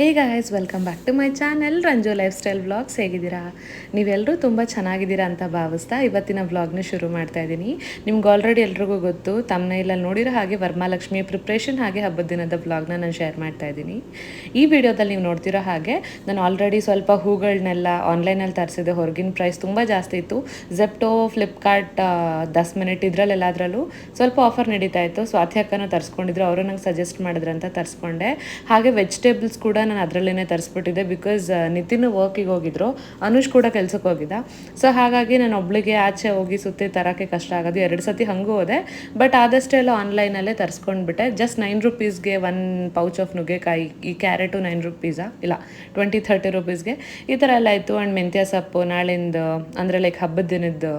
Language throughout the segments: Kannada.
Hey guys welcome back to my channel Ranju lifestyle vlogs ಹೇಗಿದ್ದೀರಾ? ನೀವೆಲ್ಲರೂ ತುಂಬ ಚೆನ್ನಾಗಿದ್ದೀರಾ ಅಂತ ಭಾವಿಸ್ತಾ ಇವತ್ತಿನ ವ್ಲಾಗ್ನ ಶುರು ಮಾಡ್ತಾ ಇದ್ದೀನಿ. ನಿಮ್ಗೆ ಆಲ್ರೆಡಿ ಎಲ್ರಿಗೂ ಗೊತ್ತು ತಮ್ಮನೇಲಲ್ಲಿ ನೋಡಿರೋ ಹಾಗೆ ವರ್ಮಾಲಕ್ಷ್ಮಿಯ ಪ್ರಿಪ್ರೇಷನ್ ಹಾಗೆ ಹಬ್ಬದ ದಿನದ ವ್ಲಾಗ್ನ ನಾನು ಶೇರ್ ಮಾಡ್ತಾ ಇದ್ದೀನಿ. ಈ ವಿಡಿಯೋದಲ್ಲಿ ನೀವು ನೋಡ್ತಿರೋ ಹಾಗೆ, ನಾನು ಆಲ್ರೆಡಿ ಸ್ವಲ್ಪ ಹೂಗಳನ್ನೆಲ್ಲ ಆನ್ಲೈನಲ್ಲಿ ತರಿಸಿದೆ ಹೊರಗಿನ ಪ್ರೈಸ್ ತುಂಬ ಜಾಸ್ತಿ ಇತ್ತು. ಜೆಪ್ಟೋ ಫ್ಲಿಪ್ಕಾರ್ಟ್ ದಸ್ ಮಿನಿಟ್ ಇದರಲ್ಲೆಲ್ಲದರಲ್ಲೂ ಸ್ವಲ್ಪ ಆಫರ್ ನಡೀತಾ ಇತ್ತು. ಸ್ವಾತಿ ಅಕ್ಕನ ತರಿಸ್ಕೊಂಡಿದ್ರು, ಅವರು ನಂಗೆ ಸಜೆಸ್ಟ್ ಮಾಡಿದ್ರಂತ ತರಿಸ್ಕೊಂಡೆ. ಹಾಗೆ ವೆಜಿಟೇಬಲ್ಸ್ ಕೂಡ ನಾನು ಅದರಲ್ಲೇ ತರಿಸ್ಬಿಟ್ಟಿದ್ದೆ ಬಿಕಾಸ್ ನಿತಿನ್ ವರ್ಕಿಗೆ ಹೋಗಿದ್ರು. ಅನುಷ್ ಕೂಡ ಕೆಲಸಕ್ಕೆ ಹೋಗಿದ್ದ. ಸೊ ಹಾಗಾಗಿ ನಾನು ಒಬ್ಳಿಗೆ ಆಚೆ ಹೋಗಿ ಸುತ್ತಿ ತರೋಕ್ಕೆ ಕಷ್ಟ ಆಗೋದು ಎರಡು ಸತಿ ಹಂಗೂ ಹೋದೆ. ಬಟ್ ಆದಷ್ಟೇ ಎಲ್ಲ ಆನ್ಲೈನಲ್ಲೇ ತರಿಸ್ಕೊಂಡ್ಬಿಟ್ಟೆ. ಜಸ್ಟ್ ನೈನ್ ರುಪೀಸ್ಗೆ ಒನ್ ಪೌಚ್ ಆಫ್ ನುಗ್ಗೆಕಾಯಿ, ಈ ಕ್ಯಾರೆಟು ನೈನ್ ರುಪೀಸಾ ಇಲ್ಲ ಟ್ವೆಂಟಿ ಥರ್ಟಿ ರುಪೀಸ್ಗೆ ಈ ಥರ ಎಲ್ಲ ಇತ್ತು ಆ್ಯಂಡ್ ಮೆಂತ್ಯ ಸೊಪ್ಪು, ನಾಳಿಂದ, ಅಂದರೆ ಲೈಕ್ ಹಬ್ಬದ ದಿನದ್ದು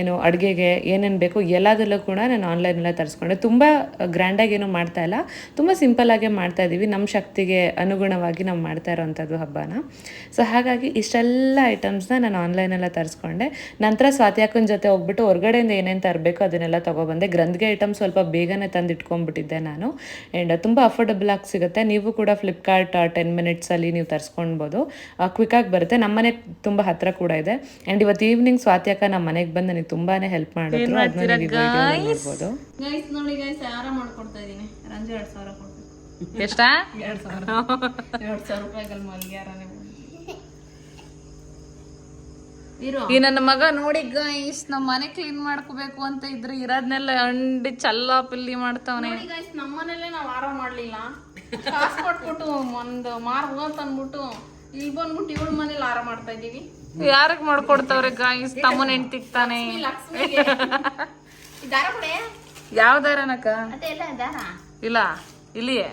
ಏನು ಅಡುಗೆಗೆ ಏನೇನು ಬೇಕು ಎಲ್ಲದರಲ್ಲೂ ಕೂಡ ನಾನು ಆನ್ಲೈನಲ್ಲೇ ತರಿಸ್ಕೊಂಡೆ. ತುಂಬ ಗ್ರ್ಯಾಂಡಾಗಿ ಏನು ಮಾಡ್ತಾ ಇಲ್ಲ. ತುಂಬ ಸಿಂಪಲ್ಲಾಗೆ ಮಾಡ್ತಾ ಇದ್ದೀವಿ ನಮ್ಮ ಶಕ್ತಿಗೆ ಅನುಗುಣವಾಗಿ ನಾವು ಮಾಡ್ತಾ ಇರೋವಂಥದ್ದು ಹಬ್ಬನ. ಸೊ ಹಾಗಾಗಿ ಇಷ್ಟೆಲ್ಲ ಐಟಮ್ಸ್ನ ನಾನು ಆನ್ಲೈನಲ್ಲೇ ತರಿಸ್ಕೊಂಡೆ. ನಂತರ ಸ್ವಾತಿ ಅಕ್ಕನ ಜೊತೆ ಹೋಗ್ಬಿಟ್ಟು ಹೊರಗಡೆಯಿಂದ ಏನೇನು ತರಬೇಕು ಅದನ್ನೆಲ್ಲ ತೊಗೊಬಂದೆ. ಗ್ರಂಥಿಗೆ ಐಟಮ್ ಸ್ವಲ್ಪ ಬೇಗನೆ ತಂದು ಇಟ್ಕೊಂಡ್ಬಿಟ್ಟಿದ್ದೆ ನಾನು. ಆ್ಯಂಡ್ ತುಂಬ ಅಫೋರ್ಡಬಲ್ ಆಗಿ ಸಿಗುತ್ತೆ. ನೀವು ಕೂಡ ಫ್ಲಿಪ್ಕಾರ್ಟ್ ಟೆನ್ ಮಿನಿಟ್ಸಲ್ಲಿ ನೀವು ತರಿಸ್ಕೊಳ್ಬೋದು ಕ್ವಿಕ್ಕಾಗಿ ಬರುತ್ತೆ. ನಮ್ಮ ಮನೆಗೆ ತುಂಬ ಹತ್ತಿರ ಕೂಡ ಇದೆ. ಆ್ಯಂಡ್ ಇವತ್ತು ಈವ್ನಿಂಗ್ ಸ್ವಾತಿ ಅಕ್ಕ ನಮ್ಮ ಮನೆಗೆ ಬಂದು ನನಗೆ ತುಂಬಾನೇ ಹೆಲ್ಪ್ ಮಾಡಿದ್ರು. ಅದನ್ನ ನೀವು ನೋಡ್ಬೋದು. ಗೈಸ್ ನೋಡಿ ಗೈಸ್ ಆರಾಮ್ ಮಾಡ್ಕೊಡ್ತಾ ಇದೀನಿ. ರಂಜು ಎರಡ್ ಸಾವಿರ ಕೊಡ್ಬೇಕು. ಎಷ್ಟಾ? ಎರಡ್ ಸಾವಿರ. ಎರಡ್ ಸಾವಿರ ರೂಪಾಯಿಗಲ್ ಮಲ್ಗೆ ಈ ನನ್ನ ಮಗ ನೋಡಿ ಗೈಸ್ ನಮ್ಮ ಮನೆ ಕ್ಲೀನ್ ಮಾಡ್ಕೋಬೇಕು ಅಂತ ಇದ್ರೆ ಇರೋದ್ನೆಲ್ಲ ಅಂಡಿ ಚಲ್ಲ ಪಿಲ್ಲಿ ಮಾಡ್ತಾವನೆ. ನೋಡಿ ಗೈಸ್ ನಮ್ಮನೇಲೆ ನಾವ್ ಆರಾಮ್ ಮಾಡ್ಲಿಲ್ಲ. ಕಾಸು ಕೊಟ್ಬಿಟ್ಟು ಒಂದ್ ಮಾರ್ಗ ಅಂತ ಅಂದ್ಬಿಟ್ಟು ಇಲ್ಲಿ ಬಂದ್ಬಿಟ್ಟು ಇವಳ ಮನೇಲಿ ಆರಾಮ್ ಮಾಡ್ತಾ ಇದೀವಿ ಯಾರಿಗೆ ಮಾಡ್ಕೊಡ್ತಾವ್ರೆ ಗೈಸ್ ತಮ್ಮನ ಹೆಂಡ್ತಿಗ್ ತಾನೆ ಲಕ್ಷ್ಮಿಗೆ. ಈ ದಾರ ಕೊಡೆ? ಯಾವ್ದಾರನಕ್ಕ ಅದೇ ಎಲ್ಲ ದಾರ. ಇಲ್ಲ ಇಲ್ಲಿಯೇ.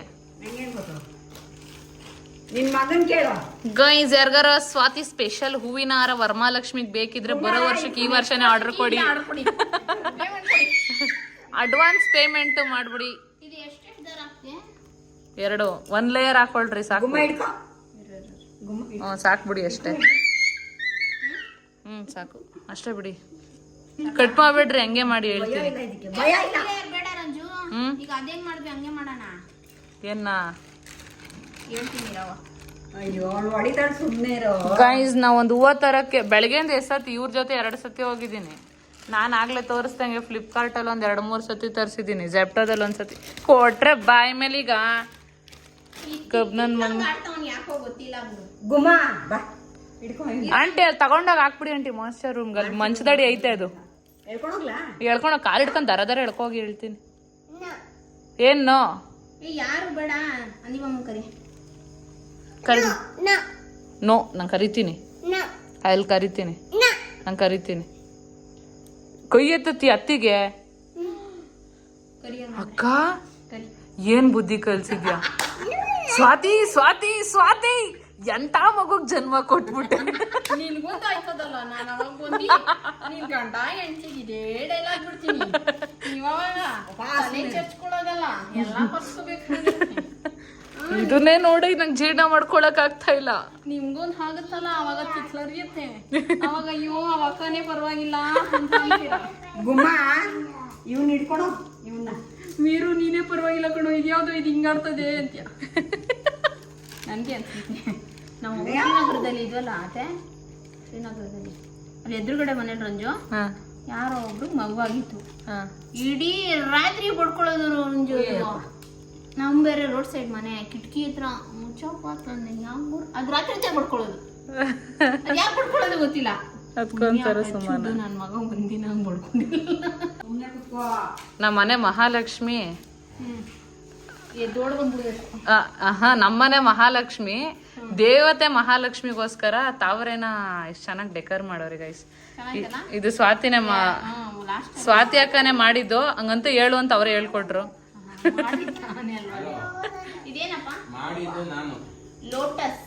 ನಿನ್ ಮಗನ್ ಕೇಳು. ಗೈಸ್ ಯಾರಿಗಾರ ಸ್ವಾತಿ ಸ್ಪೆಷಲ್ ಹೂವಿನ ಹಾರ ವರಮಹಾಲಕ್ಷ್ಮಿಗ್ ಬೇಕಿದ್ರೆ ಬರೋ ವರ್ಷಕ್ಕೆ ಈ ವರ್ಷನೇ ಆರ್ಡರ್ ಕೊಡಿ. ಅಡ್ವಾನ್ಸ್ ಪೇಮೆಂಟ್ ಮಾಡ್ಬಿಡಿ. ಇದು ದಾರ ಹಾಕ್ತಿ? ಎರಡು. ಒನ್ ಲೇಯರ್ ಹಾಕೊಳ್ರಿ ಸಾಕು. ಹ್ಞೂ ಸಾಕು ಬಿಡಿ ಅಷ್ಟೇ. ಹ್ಮ್ ಸಾಕು. ಅಷ್ಟೇ ಬಿಡಿ. ಕಟ್ ಮಾಡ್ಬೇಡ್ರಿ ಹಂಗೆ ಮಾಡಿ ಹೇಳ್ತೀನಿ. ರಂಜು ಈಗ ಅದೇನ್ ಮಾಡ್ವಿ ಹಂಗೆ ಮಾಡೋಣ ಏನ ಗೈಸ್ ನಾ ಒಂದು ಹೂವ ತರಕ್ಕೆ ಬೆಳಗ್ಗೆಯಿಂದ ಎಷ್ಟು ಸತಿ ಇವ್ರ ಜೊತೆ ಎರಡು ಸತಿ ಹೋಗಿದ್ದೀನಿ. ನಾನು ಆಗ್ಲೇ ತೋರಿಸ್ದಂಗೆ ಫ್ಲಿಪ್ಕಾರ್ಟಲ್ಲಿ ಅಲ್ಲಿ ಒಂದ್ ಎರಡು ಮೂರು ಸತಿ ತರಿಸಿದ್ದೀನಿ ಜೆಪ್ಟೋದಲ್ಲಿ ಒಂದು ಸತಿ ಕೊಟ್ರೆ ಬಾಯ್ ಮೇಲೆ ಈಗ ಕಬ್ ನನ್ನ ಬಾ. ಆಂಟಿ ಅಲ್ಲಿ ತಗೊಂಡಾಗ ಹಾಕ್ಬಿಡಿ ಆಂಟಿ ಮಾಸ್ಟರ್ ರೂಮ್ ಅಲ್ಲಿ ಮಂಚದಡಿ ಐತೆ ಅದು. ಹೇಳ್ಕೊಂಡು ಕಾಲು ಹಿಡ್ಕೊಂಡು ದರ ದರ ಎಳ್ಕೋಗಿ ಹೇಳ್ತೀನಿ. ಏನು? ಏ ಯಾರು ಬೇಡ? ಕರಿ. ಕರಿ ನೋ ನಾನು ಕರಿತೀನಿ. ಅಲ್ಲಿ ಕರಿತೀನಿ. ನಾನು ಕರಿತೀನಿ. ಕೈ ಎತ್ತತಿ ಅತ್ತಿಗೆ? ಅಕ್ಕ? ಏನ್ ಬುದ್ಧಿ ಕಲ್ಸಿದ್ಯಾ? ಸ್ವಾತಿ ಸ್ವಾತಿ ಸ್ವಾತಿ! ಎಂತ ಮಗುಗ್ ಜನ್ಮ ಕೊಟ್ಬಿಟ್ಟೆ? ನಿನ್ ಗೊತ್ತಾಯ್ತದಲ್ಲ ನಾನು ಅವಾಗ ಬಂದಿ ನಿನ್ ಗಂಡ ಹೆಂಡತಿಗೆ ಇದೇ ಡೈಲಾಗ್ ಬಿಡ್ತೀನಿ ನೀವ್ ಅವಾಗ ತಲೆ ಚಚ್ಕೊಳ್ಳೋದಲ್ಲ ಎಲ್ಲ ಬರ್ಸ್ಕೋಬೇಕು ಇದನ್ನೇ ನೋಡಿ ನಂಗೆ ಜೀರ್ಣ ಮಾಡ್ಕೊಳಕ್ ಆಗ್ತಾ ಇಲ್ಲ. ನಿಮ್ಗೊಂದು ಆಗುತ್ತಲ್ಲ ಅವಾಗ ಚಿತ್ಲರಿಯತ್ತೆ ಅವಾಗ ಅಯ್ಯೋ ಅವಕ್ಕನೇ ಪರವಾಗಿಲ್ಲ ಗುಮ್ಮ ಇವ್ನ ಹಿಡ್ಕೊಳು ಇವನ್ನ ಮೀರು ನೀನೇ ಪರವಾಗಿಲ್ಲ ಕಣೋ ಇದ್ಯಾವ್ದು ಇದು ಹಿಂಗಾಡ್ತದೆ ಅಂತ್ಯ. ನನಗೆ ಅನ್ಸುತ್ತೆ ನಾವು ಶ್ರೀನಗರದಲ್ಲಿ ಇದ್ವಲ್ಲ ಆತೆ? ಶ್ರೀನಗರದಲ್ಲಿ. ಅಲ್ಲಿ ಎದುರುಗಡೆ ಮನೆ ರಂಜು? ಹಾ. ಯಾರೋ ಒಬ್ರು ಮಗುವಾಗಿತ್ತು ಹಾ. ಇಡೀ ರಾತ್ರಿ ಬಡ್ಕೊಳ್ಳೋದು ರಂಜು ನಮ್ ಬೇರೆ ರೋಡ್ ಸೈಡ್ ಮನೆ ಕಿಟಕಿ ಹತ್ರ. ಮುಚ್ಚಪ್ಪ ತಂದೆ ಯಾವ ಅದ್ ರಾತ್ರಿ ಹೊತ್ತೇ ಬಡ್ಕೊಳ್ಳೋದು ಯಾಕೆ ಬಡ್ಕೊಳ್ಳೋದು ಗೊತ್ತಿಲ್ಲ. ಅದ್ಕೊಂತಾರ ಸುಮಾರು ನನ್ನ ಮಗ ಒಂದಿನ ಹಂಗ್ ಬಡ್ಕೊಂಡಿಲ್ಲ ನಮ್ಮ ಮನೆ ಮಹಾಲಕ್ಷ್ಮಿ. ಆಹಾ ನಮ್ಮನೆ ಮಹಾಲಕ್ಷ್ಮಿ. ದೇವತೆ ಮಹಾಲಕ್ಷ್ಮಿಗೋಸ್ಕರ ತಾವರೇನ ಎಷ್ಟ್ ಚೆನ್ನಾಗಿ ಡೆಕೋರ್ ಮಾಡೋರಿ ಗೈಸ್ ಇದು ಸ್ವಾತಿನೇ ಸ್ವಾತಿ ಅಕ್ಕನೇ ಮಾಡಿದ್ದು. ಹಂಗಂತೂ ಹೇಳು ಅಂತ ಅವ್ರೇ ಹೇಳ್ಕೊಟ್ರು. ಮಾಡಿದ್ದಾನೆ ಅಲ್ವಾ? ಇದೇನಪ್ಪ? ಮಾಡಿದ್ದು ನಾನು. ಲೋಟಸ್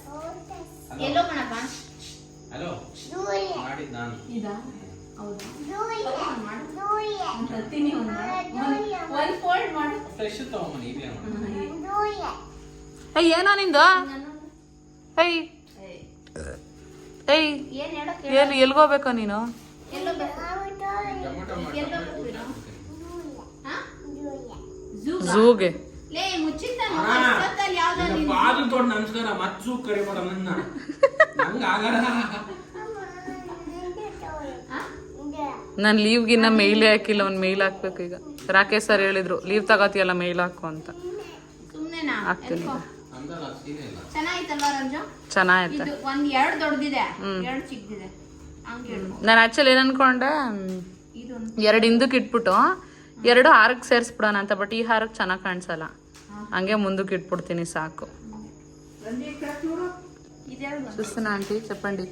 ಫೋಲ್ಡ್ ಫ್ರೆಶ್ ಏಯ್, ಏನೋ ನಿಂದು? ಏಯ್. ಏಯ್ ಎಲ್ಲಿ ಎಲ್ಗೋಬೇಕೋ ನೀನು? ಝೂಗೆ. ಬೇಕು ಹಾ ಝೂ ಲೇ ಮುಚ್ಚಿದ್ದ ನಾನು ಲೀವ್ಗಿನ್ನ ಮೇಲ್ ಹಾಕಿಲ್ಲ ಒಂದು ಮೇಲ್ ಹಾಕ್ಬೇಕು ಈಗ. ರಾಕೇಶ್ ಸರ್ ಹೇಳಿದ್ರು ಲೀವ್ ತಗೋತೀಯಲ್ಲ ಮೇಲ್ ಹಾಕು ಅಂತ. ಹಾಕ್ತೀನಿ. ಚೆನ್ನಾಗೈತೆ ನಾನು ಆಕ್ಚುಲಿ ಏನು ಅನ್ಕೊಂಡೆ ಎರಡು ಹಿಂದಕ್ಕೆ ಇಟ್ಬಿಟ್ಟು ಎರಡು ಹಾರಕ್ಕೆ ಸೇರಿಸ್ಬಿಡೋಣ ಅಂತ ಬಟ್ ಈ ಹಾರಕ್ಕೆ ಚೆನ್ನಾಗಿ ಕಾಣಿಸಲ್ಲ. ಹಂಗೆ ಮುಂದಕ್ಕೆ ಇಟ್ಬಿಡ್ತೀನಿ ಸಾಕು. ಚೂಸ್ತಾನ ಆಂಟಿ ಚಪ್ಪಂಡಿ.